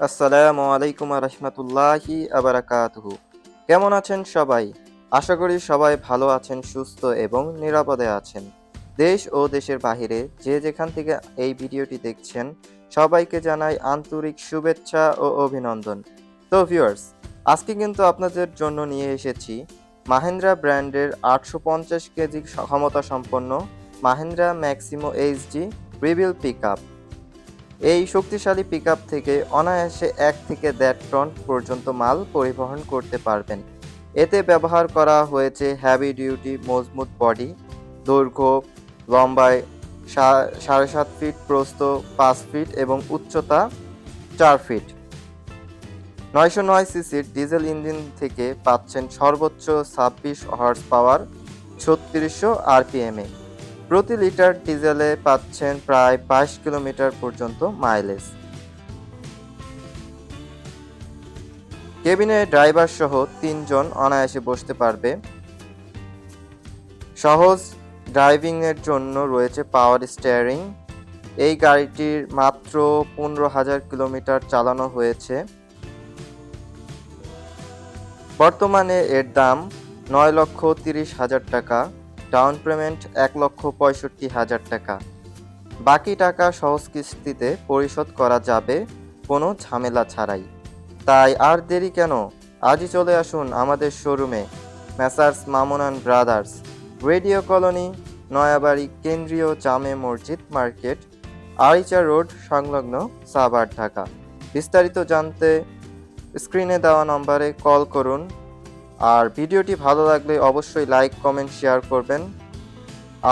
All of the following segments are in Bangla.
আসসালামু আলাইকুম রহমতুল্লাহি আবারাকাতুহু কেমন আছেন সবাই? আশা করি সবাই ভালো আছেন, সুস্থ এবং নিরাপদে আছেন। দেশ ও দেশের বাহিরে যে যেখান থেকে এই ভিডিওটি দেখছেন, সবাইকে জানাই আন্তরিক শুভেচ্ছা ও অভিনন্দন। তো ভিউয়ার্স আজকে কিন্তু আপনাদের জন্য নিয়ে এসেছি মাহেন্দ্রা ব্র্যান্ডের আটশো পঞ্চাশ কেজি ক্ষমতা সম্পন্ন মাহেন্দ্রা ম্যাক্সিমো এইচডি রিভিল পিক এই শক্তিশালী পিকআপ থেকে অনায়াসে এক থেকে দেড় টন পর্যন্ত মাল পরিবহন করতে পারবেন। এতে ব্যবহার করা হয়েছে হ্যাভি ডিউটি মজবুত বডি দৈর্ঘ্য, লম্বায় সাড়ে সাত ফিট প্রস্থ পাঁচ ফিট এবং উচ্চতা চার ফিট নয়শো নয় সিসির ডিজেল ইঞ্জিন থেকে পাচ্ছেন সর্বোচ্চ ছাব্বিশ হর্স পাওয়ার ছত্রিশশো আরপিএমে প্রতি লিটার ডিজেলে পাচ্ছেন প্রায় বাইশ কিলোমিটার পর্যন্ত মাইলেজ। কেবিনে ড্রাইভার সহ তিনজন অনায়াসে বসতে পারবে। সহজ ড্রাইভিং এর জন্য রয়েছে পাওয়ার স্টিয়ারিং। এই গাড়িটির মাত্র পনেরো হাজার কিলোমিটার চালানো হয়েছে। বর্তমানে এর দাম নয় লক্ষ তিরিশ হাজার টাকা। ডাউন পেমেন্ট এক লক্ষ পঁয়ষট্টি হাজার টাকা। বাকি টাকা সহজ কিস্তিতে পরিশোধ করা যাবে, কোনো ঝামেলা ছাড়াই। তাই আর দেরি কেন? আজই চলে আসুন আমাদের শোরুমে Messrs Mamunan brothers, radio colony, Nayabari কেন্দ্রীয় জামে মসজিদ মার্কেট, আরিচা রোড সংলগ্ন সাভার ঢাকা। বিস্তারিত জানতে স্ক্রিনে দেওয়া নম্বরে কল করুন আর ভিডিওটি ভালো লাগলে অবশ্যই লাইক কমেন্ট শেয়ার করবেন।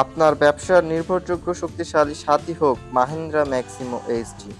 আপনার ব্যবসার নির্ভরযোগ্য শক্তিশালী সাথী হোক মাহিন্দ্রা ম্যাক্সিমো এইচডি।